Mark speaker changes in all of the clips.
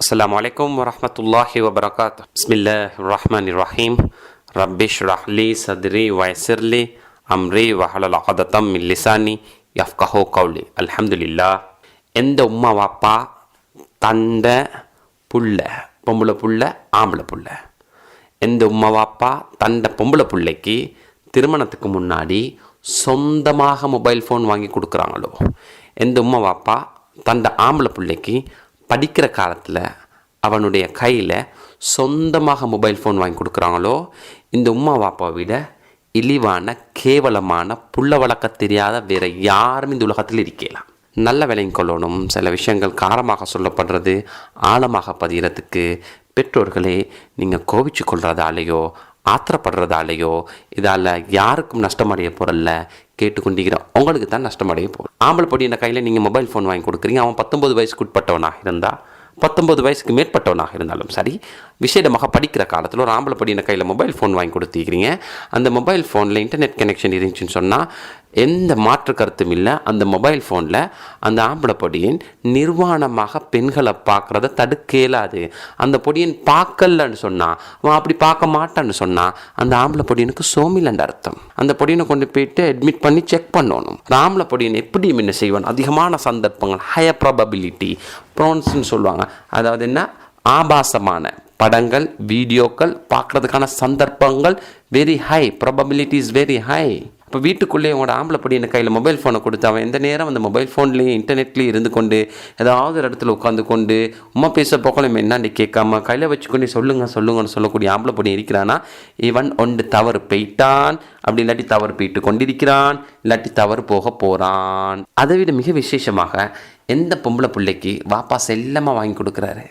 Speaker 1: السلام عليكم ورحمة الله وبركاته بسم الله الرحمن الرحيم رب اشرح لي صدري ويسر لي أمري وحلل عقدة من لساني يفقه قولي الحمد لله எந்த உம்மா வாப்பா தண்ட புள்ள பொம்பளை புள்ள ஆம்பளை புள்ள எந்த உம்மா வாப்பா தண்ட பொம்பளை பிள்ளைக்கு திருமணத்துக்கு முன்னாடி சொந்தமாக மொபைல் ஃபோன் வாங்கி கொடுக்குறாங்களோ எந்த உம்மா வாப்பா தண்ட ஆம்பளை பிள்ளைக்கு படிக்கிற காலத்தில் அவனுடைய கையில் சொந்தமாக மொபைல் ஃபோன் வாங்கி கொடுக்குறாங்களோ இந்த உம்மா வாப்பாவை விட இழிவான கேவலமான புள்ள வளர்க்க தெரியாத வேற யாரும் இந்த உலகத்தில் இருக்கலாம் நல்ல விலையும் கொள்ளணும். சில விஷயங்கள் காரமாக சொல்லப்படுறது ஆழமாக பதிகிறதுக்கு பெற்றோர்களே நீங்கள் கோபிச்சு கொள்றதாலேயோ ஆத்திரப்படுறதாலேயோ இதால் யாருக்கும் நஷ்டமடைய போகிறல்ல கேட்டுக்கொண்டிருக்கிறோம் உங்களுக்கு தான் நஷ்டமடைய போகிறோம் ஆம்பளை பொடியின கையில் நீங்கள் மொபைல் ஃபோன் வாங்கி கொடுக்குறீங்க. அவன் பத்தொம்பது வயசுக்கு உட்பட்டவனாக இருந்தால் பத்தொம்பது வயசுக்கு மேற்பட்டவனாக இருந்தாலும் சரி விசேடமாக படிக்கிற காலத்தில் ஒரு ஆம்பளை படின கையில் மொபைல் ஃபோன் வாங்கி கொடுத்துக்கிறீங்க அந்த மொபைல் ஃபோனில் இன்டர்நெட் கனெக்ஷன் இருந்துச்சுன்னு சொன்னால் எந்த மாற்று கருத்தும் இல்லை. அந்த மொபைல் ஃபோனில் அந்த ஆம்பளை பொடியின் நிர்வாணமாக பெண்களை பார்க்குறத தடுக்க இயலாது அந்த பொடியன் பார்க்கலன்னு சொன்னால் அவன் அப்படி பார்க்க மாட்டான்னு சொன்னால் அந்த ஆம்பளை பொடியனுக்கு சோமிலன்ற அர்த்தம். அந்த பொடியனை கொண்டு போயிட்டு அட்மிட் பண்ணி செக் பண்ணணும். அந்த ஆம்பளை பொடியன் எப்படி என்ன செய்வான்? அதிகமான சந்தர்ப்பங்கள் ஹையர் ப்ராபபிலிட்டி ப்ரோன்ஸ்னு சொல்லுவாங்க. அதாவது என்ன? ஆபாசமான படங்கள் வீடியோக்கள் பார்க்குறதுக்கான சந்தர்ப்பங்கள் very high probability is very high இப்போ வீட்டுக்குள்ளே உங்களோட ஆம்பளை பொடியின் கையில் மொபைல் ஃபோனை கொடுத்து அவன் எந்த நேரம் அந்த மொபைல் ஃபோன்லேயும் இன்டர்நெட்லேயும் இருந்து கொண்டு ஏதாவது ஒரு இடத்துல உட்காந்து கொண்டு உமா பேச போக்கலாம் என்னன்னு கேட்காம கையில் வச்சுக்கொண்டு சொல்லுங்கள் சொல்லுங்கன்னு சொல்லக்கூடிய ஆம்பளை இருக்கிறான்னா இவன் ஒன்று தவறு போயிட்டான். அப்படி இல்லாட்டி தவறு போயிட்டு கொண்டிருக்கிறான். இல்லாட்டி தவறு போக போகிறான் அதை விட மிக விசேஷமாக எந்த பொம்பளை பிள்ளைக்கு வாப்பா செல்லமாக வாங்கி கொடுக்குறாரு?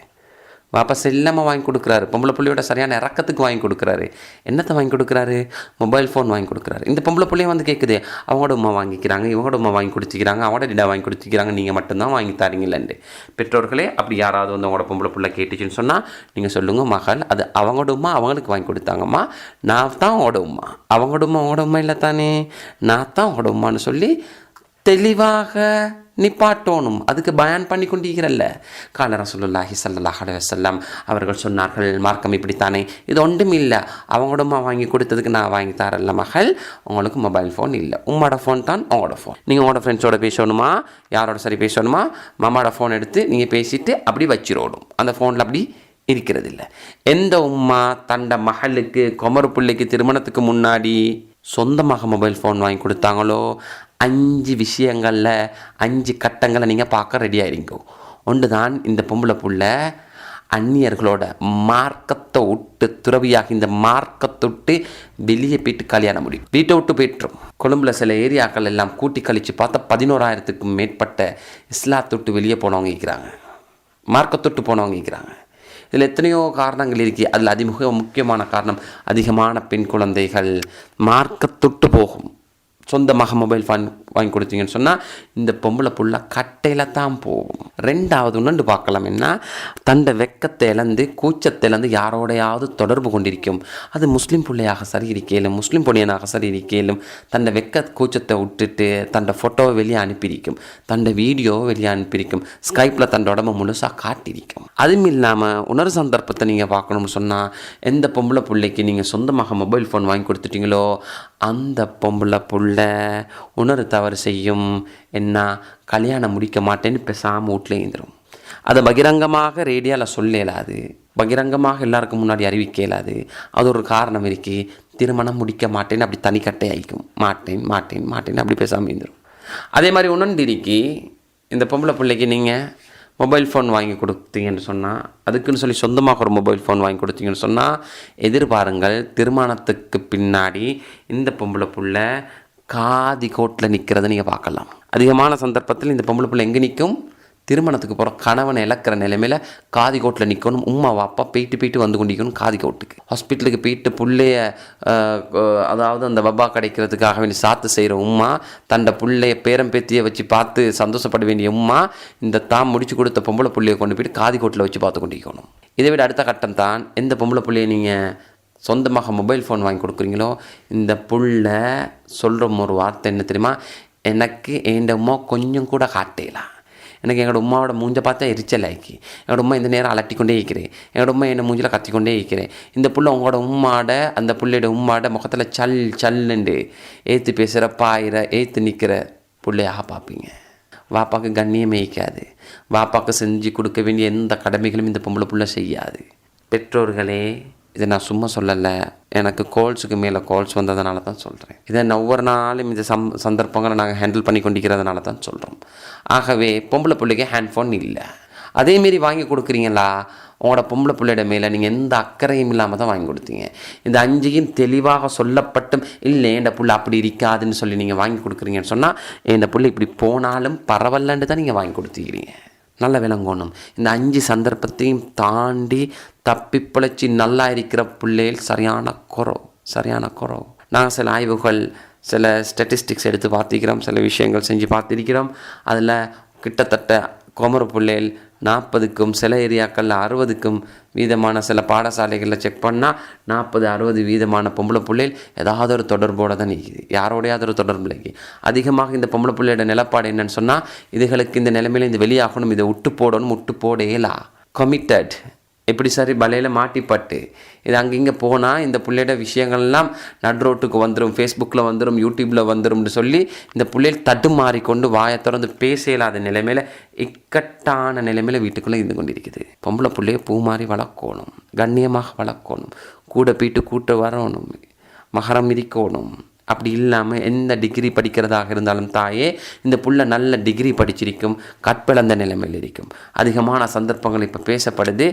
Speaker 1: வாப்பா செல்லமாக வாங்கி கொடுக்குறாரு. பொம்பளை பிள்ளையோட சரியான இறக்கத்துக்கு வாங்கி கொடுக்குறாரு. என்னத்தை வாங்கி கொடுக்குறாரு? மொபைல் ஃபோன் வாங்கி கொடுக்குறாரு. இந்த பொம்பளை பிள்ளையும் வந்து கேட்குது அவங்களோட உமா வாங்கிக்கிறாங்க இவங்களோட உமா வாங்கி கொடுத்துக்கிறாங்க அவங்களோட டிடா வாங்கி குடிச்சிக்கிறாங்க நீங்கள் மட்டும்தான் வாங்கி தரீங்களேன்ட்டு. பெற்றோர்களே அப்படி யாராவது வந்து அவங்களோட பொம்பளை புள்ள கேட்டுச்சுன்னு சொன்னால் நீங்கள் சொல்லுங்கள் மகள் அது அவங்களோட உமா அவங்களுக்கு வாங்கி கொடுத்தாங்கம்மா. நான் தான் அவங்களோட உமா. அவங்களோட உமா அவங்களோட உமா இல்லை தானே நான் தான் அவங்களோட உமான்னு சொல்லி தெளிவாக நிப்பாட்டோணும். அதுக்கு பயான் பண்ணி கொண்டிருக்கிறல்ல கால ரசூலுல்லாஹி ஸல்லல்லாஹு அலைஹி அவர்கள் சொன்னார்கள் மார்க்கம் இப்படித்தானே? இது ஒன்றும் இல்லை அவங்களோடமா வாங்கி கொடுத்ததுக்கு நான் வாங்கி தரல மகள். உங்களுக்கு மொபைல் ஃபோன் இல்லை. உம்மோட ஃபோன் தான் உங்களோட ஃபோன் நீங்கள் உங்களோட ஃப்ரெண்ட்ஸோட பேசணுமா? யாரோட சரி பேசணுமா? மாமாவோட ஃபோன் எடுத்து நீங்கள் பேசிட்டு அப்படி வச்சிரோடும். அந்த ஃபோனில் அப்படி இருக்கிறது இல்லை எந்த உம்மா தண்ட மகளுக்கு குமரு பிள்ளைக்கு திருமணத்துக்கு முன்னாடி சொந்தமாக மொபைல் ஃபோன் வாங்கி கொடுத்தாங்களோ அஞ்சு விஷயங்களில் அஞ்சு கட்டங்களை நீங்கள் பார்க்க ரெடி ஆயிருங்க ஒன்று தான் இந்த பொம்பளை புள்ள அந்நியர்களோட மார்க்கத்தை விட்டு துறவியாக இந்த மார்க்கத்தை விட்டு வெளியே போயிட்டு கல்யாணம் முடியும். வீட்டை விட்டு போயிட்டுரும். கொழும்புல சில ஏரியாக்கள் எல்லாம் கூட்டி கழித்து பார்த்தா பதினோராயிரத்துக்கும் மேற்பட்ட இஸ்லாத்தொட்டு வெளியே போனவங்க இருக்கிறாங்க. மார்க்கத்தொட்டு போனவங்க இருக்கிறாங்க. இதில் எத்தனையோ காரணங்கள் இருக்கு. அதில் அதிமுக முக்கியமான காரணம் அதிகமான பெண் குழந்தைகள் மார்க்கத்தொட்டு போகும். சொந்தமாக மொபைல் ஃபோன் வாங்கி கொடுத்தீங்கன்னு சொன்னால் இந்த பொம்பளை புள்ள கட்டையில் தான் போகும். ரெண்டாவது ஒன்று பார்க்கலாம் என்ன? தண்டை வெக்கத்தை இழந்து கூச்சத்தை இழந்து யாரோடையாவது தொடர்பு கொண்டிருக்கும். அது முஸ்லீம் பிள்ளையாக சரி இருக்கேலும் முஸ்லீம் பொண்ணியனாக சரி இருக்கேலும் தண்டை வெக்க கூச்சத்தை விட்டுட்டு தண்டை ஃபோட்டோவை வெளியே அனுப்பியிருக்கும். தண்டை வீடியோவை வெளியே அனுப்பியிருக்கும். ஸ்கைப்பில் தண்ட உடம்பு முழுசாக காட்டியிருக்கும். அதுவும் இல்லாமல் உணர்வு சந்தர்ப்பத்தை நீங்கள் பார்க்கணும்னு சொன்னால் எந்த பொம்பளை பிள்ளைக்கு நீங்கள் சொந்தமாக மொபைல் ஃபோன் வாங்கி கொடுத்துட்டீங்களோ அந்த பொம்பளை புள்ள உணர்வு தவறு செய்யும். என்ன? கல்யாணம் முடிக்க மாட்டேன்னு பேசாமல் வீட்டில் எழுந்துடும் அதை பகிரங்கமாக ரேடியோவில் சொல்ல இயலாது. பகிரங்கமாக எல்லாருக்கும் முன்னாடி அறிவிக்க இயலாது. அது ஒரு காரணம் இருக்கு. திருமணம் முடிக்க மாட்டேன்னு அப்படி தனிக்கட்டை ஆயிக்கும் மாட்டேன் மாட்டேன் மாட்டேன் அப்படி பேசாமல் இருந்துடும் அதே மாதிரி உணர்ந்திருக்கி இந்த பொம்பளை பிள்ளைக்கு நீங்கள் மொபைல் ஃபோன் வாங்கி கொடுத்தீங்கன்னு சொன்னால் அதுக்குன்னு சொல்லி சொந்தமாக ஒரு மொபைல் ஃபோன் வாங்கி கொடுத்தீங்கன்னு சொன்னால் எதிர்பாருங்கள் திருமணத்துக்கு பின்னாடி இந்த பொம்பளை புள்ள காதி கோட்டில் நிற்கிறத நீங்கள் பார்க்கலாம். அதிகமான சந்தர்ப்பத்தில் இந்த பொம்பளை புள்ள எங்கே நிற்கும் திருமணத்துக்கு போகிற கணவனை இழக்கிற நிலைமையில் காதி கோட்டில் நிற்கணும் உம்மா வாப்பா போயிட்டு போயிட்டு வந்து கொண்டிருக்கணும் காதி கோட்டுக்கு. ஹாஸ்பிட்டலுக்கு போயிட்டு பிள்ளைய அதாவது அந்த வபா கிடைக்கிறதுக்காக வேண்டி சாத்து செய்கிற உம்மா தண்ட பிள்ளைய பேரம் பேத்தியை வச்சு பார்த்து சந்தோஷப்பட வேண்டிய உம்மா இந்த தாம் முடிச்சு கொடுத்த பொம்பளை புள்ளைய கொண்டு போயிட்டு காதி கோட்டில் வச்சு பார்த்து கொண்டிருக்கணும். இதை விட அடுத்த கட்டம் தான் எந்த பொம்பளை பிள்ளையை நீங்கள் சொந்தமாக மொபைல் ஃபோன் வாங்கி கொடுக்குறீங்களோ இந்த புள்ள சொல்கிற ஒரு வார்த்தை என்ன தெரியுமா? எனக்கு என் கொஞ்சம் கூட காட்டலாம் எனக்கு எங்களோட உமாவோட மூஞ்ச பார்த்தா எரிச்சல் ஆக்கி எங்களோட உமா இந்த நேரம் அலட்டிக்கொண்டே இருக்கிறேன். எங்களோட உமா என்னை மூஞ்சில் கத்திக்கொண்டே இருக்கிறேன். இந்த புள்ள உங்களோட உம்மாட அந்த புள்ளையோட உம்மாட முகத்தில் சல் சல்லுண்டு ஏற்று பேசுகிற பாயிற ஏற்று நிற்கிற பிள்ளையாக பார்ப்பீங்க? வாப்பாக்கு கண்ணியம் மேய்க்காது. வாப்பாக்கு செஞ்சு கொடுக்க வேண்டிய எந்த கடமைகளும் இந்த பொம்பளை புள்ள செய்யாது. பெற்றோர்களே இதை நான் சும்மா சொல்லலை. எனக்கு கோல்ஸுக்கு மேலே கோல்ஸ் வந்ததுனால தான் சொல்கிறேன் இதை நான் ஒவ்வொரு நாளும் இந்த சம் சந்தர்ப்பங்களை நாங்கள் ஹேண்டில் பண்ணி கொண்டிருக்கிறதுனால தான் சொல்கிறோம் ஆகவே பொம்பளை பிள்ளைக்கு ஹேண்ட்ஃபோன் இல்லை. அதேமாரி வாங்கி கொடுக்குறீங்களா? உங்களோட பொம்பளை பிள்ளையோட மேலே நீங்கள் எந்த அக்கறையும் இல்லாமல் தான் வாங்கி கொடுத்தீங்க. இந்த அஞ்சையும் தெளிவாக சொல்லப்பட்டும் இல்லை இந்த புள்ள அப்படி இருக்காதுன்னு சொல்லி நீங்கள் வாங்கி கொடுக்குறீங்கன்னு சொன்னால் இந்த புள்ள இப்படி போனாலும் பரவாயில்லன்ட்டு தான் நீங்கள் வாங்கி கொடுத்துக்கிறீங்க. நல்ல விளங்கணும் இந்த அஞ்சு சந்தர்ப்பத்தையும் தாண்டி தப்பி பிழைச்சி நல்லா இருக்கிற பிள்ளைகள் சரியான குறவு சரியான குறவு. நாங்கள் சில ஆய்வுகள் சில ஸ்டட்டிஸ்டிக்ஸ் எடுத்து பார்த்திருக்கிறோம் சில விஷயங்கள் செஞ்சு பார்த்திருக்கிறோம். அதில் கிட்டத்தட்ட குமர நாற்பதுக்கும் சில ஏரியாக்களில் அறுபதுக்கும் வீதமான சில பாடசாலைகளில் செக் பண்ணால் நாற்பது அறுபது வீதமான பொம்பளை பிள்ளைகள் ஏதாவது ஒரு தொடர்போடு தான் நிற்கிது யாரோடையாவது ஒரு தொடர்பு இல்லைக்கு அதிகமாக இந்த பொம்பளை பிள்ளையோட நிலப்பாடு என்னன்னு சொன்னால் இதுகளுக்கு இந்த நிலைமையில இந்த வெளியாகணும் இதை விட்டு போடணும் விட்டு போடையலா கமிட்டட் எப்படி சரி? பலையில் மாட்டிப்பட்டு இது அங்கங்கே போனால் இந்த பிள்ளையோட விஷயங்கள்லாம் நட்ரோட்டுக்கு வந்துடும் ஃபேஸ்புக்கில் வந்துடும் யூடியூப்பில் வந்துடும்னு சொல்லி இந்த பிள்ளைகள் தடுமாறி கொண்டு வாயை திறந்து பேச இல்லாத நிலைமையில் இக்கட்டான நிலைமையில் வீட்டுக்குள்ளே இருந்து கொண்டிருக்குது. பொம்பளை பிள்ளைய பூ மாதிரி வளர்க்கணும் கண்ணியமாக வளர்க்கணும் கூட போயிட்டு கூட்ட வரணும் மகரம் மிதிக்கணும் அப்படி இல்லாமல் எந்த டிகிரி படிக்கிறதாக இருந்தாலும் தாயே இந்த புள்ள நல்ல டிகிரி படிச்சிருக்கும் கற்பிழந்த நிலைமையில் இருக்கும். அதிகமான சந்தர்ப்பங்கள் இப்போ பேசப்படுது.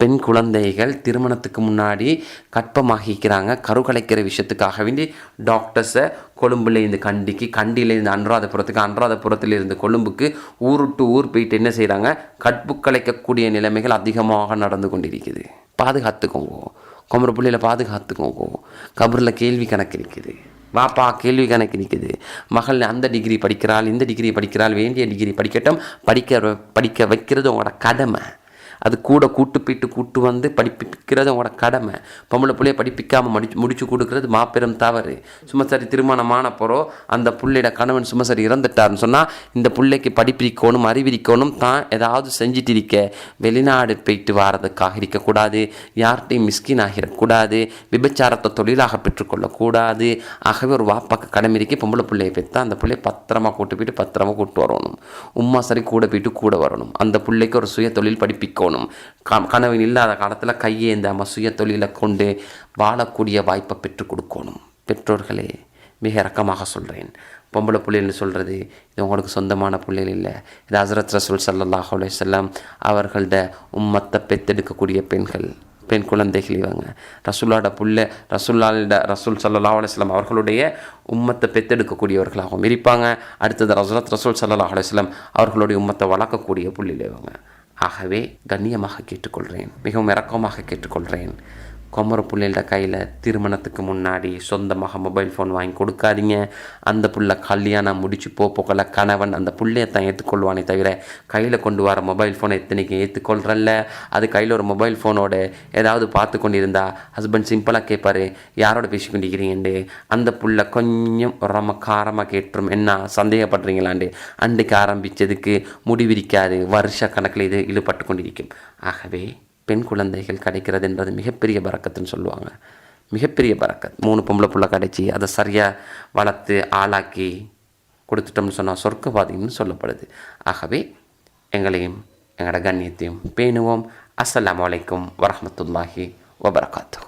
Speaker 1: பெண் குழந்தைகள் திருமணத்துக்கு முன்னாடி கற்பமாகிக்கிறாங்க. கருக்கலைக்கிற விஷயத்துக்காக வேண்டி டாக்டர்ஸை கொழும்புலேருந்து கண்டிக்கு கண்டியிலேருந்து அனுராதபுரத்துக்கு அனுராதபுரத்திலிருந்து கொழும்புக்கு ஊர் டு ஊர் போயிட்டு என்ன செய்கிறாங்க கற்பு கலைக்கக்கூடிய நிலைமைகள் அதிகமாக நடந்து கொண்டிருக்குது. பாதுகாத்துக்கோங்க. குமர பிள்ளையில பாதுகாத்துக்கோங்க. கபரில் கேள்வி கணக்கு இருக்குது. வாப்பா கேள்வி கணக்கு நிற்குது மகள் அந்த டிகிரி படிக்கிறாள் இந்த டிகிரி படிக்கிறாள் வேண்டிய டிகிரி படிக்கட்டும். படிக்க படிக்க வைக்கிறது உங்களோட கடமை. அது கூட கூட்டு போயிட்டு கூட்டு வந்து படிப்பிக்கிறது அவங்களோட கடமை. பொம்பளை பிள்ளைய படிப்பிக்காமல் முடிச்சு முடிச்சு கொடுக்கறது மாபெரும் தவறு. சும்மா சரி திருமணமான போகிறோம் அந்த பிள்ளையோட கணவன் சும்மா சரி இறந்துட்டாருன்னு சொன்னால் இந்த பிள்ளைக்கு படிப்பிரிக்கணும் அறிவிக்கணும் தான் ஏதாவது செஞ்சுட்டு இருக்க வெளிநாடு போயிட்டு வாரதுக்காக இருக்கக்கூடாது. யார்கிட்டையும் மிஸ்கின் ஆகிடக்கூடாது. விபச்சாரத்தை தொழிலாக பெற்றுக்கொள்ளக்கூடாது. ஆகவே ஒரு வாப்பாக்கு கடமை இருக்கி. பொம்பளை பிள்ளையை பெற்றா அந்த பிள்ளைய பத்திரமா கூட்டு போயிட்டு பத்திரமா கூட்டு வரணும். உம்மா சரி கூட போயிட்டு கூட வரணும். அந்த பிள்ளைக்கு ஒரு சுய தொழில் படிப்பிக்கணும். க கனவின் இல்லாத காலத்தில் கையேந்தாமல் சுய தொழிலை கொண்டு வாழக்கூடிய வாய்ப்பை பெற்றுக் கொடுக்கணும். பெற்றோர்களே மிக இறக்கமாக சொல்கிறேன் பொம்பளை புள்ளைன்னு சொல்கிறது இது உங்களுக்கு சொந்தமான புள்ளைகள் இல்லை. இது ஹசரத் ரசூல் சல்லல்லாஹ் அலையம் அவர்கள்ட உம்மத்தை பெத்தெடுக்கக்கூடிய பெண்கள் பெண் குழந்தைகள் இவங்க. ரசூல்லாட புள்ள ரசூல்லாட ரசூல் சல்லா அலுவலாம் அவர்களுடைய உம்மத்தை பெத்தெடுக்கக்கூடியவர்களாகவும் இருப்பாங்க. அடுத்தது ரசூலத் ரசூல் சல்லா அலுவலாம் அவர்களுடைய உம்மத்தை வளர்க்கக்கூடிய புள்ளில் இவங்க. ஆகவே கண்ணியமாக கேட்டுக்கொள்கிறேன். மிகவும் இறக்கமாக கேட்டுக்கொள்கிறேன். குமர புள்ளைகள கையில் திருமணத்துக்கு முன்னாடி சொந்தமாக மொபைல் ஃபோன் வாங்கி கொடுக்காதீங்க. அந்த புள்ள கல்யாணம் முடிச்சு போப்போக்கல கணவன் அந்த பிள்ளைய தான் ஏற்றுக்கொள்வானே தவிர கையில் கொண்டு வர மொபைல் ஃபோனை எத்தனைக்கு ஏற்றுக்கொள்கிறல்ல அது கையில் ஒரு மொபைல் ஃபோனோட ஏதாவது பார்த்து கொண்டிருந்தா ஹஸ்பண்ட் சிம்பிளாக கேட்பார் யாரோட பேசி கொண்டிருக்கிறீங்கண்டு? அந்த புள்ள கொஞ்சம் ரொம்ப காரமாக கேட்டுரும். என்ன சந்தேகப்படுறீங்களாண்டு? அன்றைக்கு ஆரம்பித்ததுக்கு முடிவிரிக்காது. வருஷ கணக்கில் இது இழுபட்டு கொண்டிருக்கும். ஆகவே பெண் குழந்தைகள் கிடைக்கிறது என்பது மிகப்பெரிய பறக்கத்துன்னு சொல்லுவாங்க. மிகப்பெரிய பறக்கத். மூணு பொம்பளை புள்ள கிடைச்சி அதை சரியாக வளர்த்து ஆளாக்கி கொடுத்துட்டோம்னு சொன்னால் சொர்க்கவாதின்னு சொல்லப்படுது. ஆகவே எங்களையும் எங்களோட கண்ணியத்தையும் பேணுவோம். அஸ்ஸலாமு அலைக்கும் வரமத்துல்லாஹி வபரகாத்து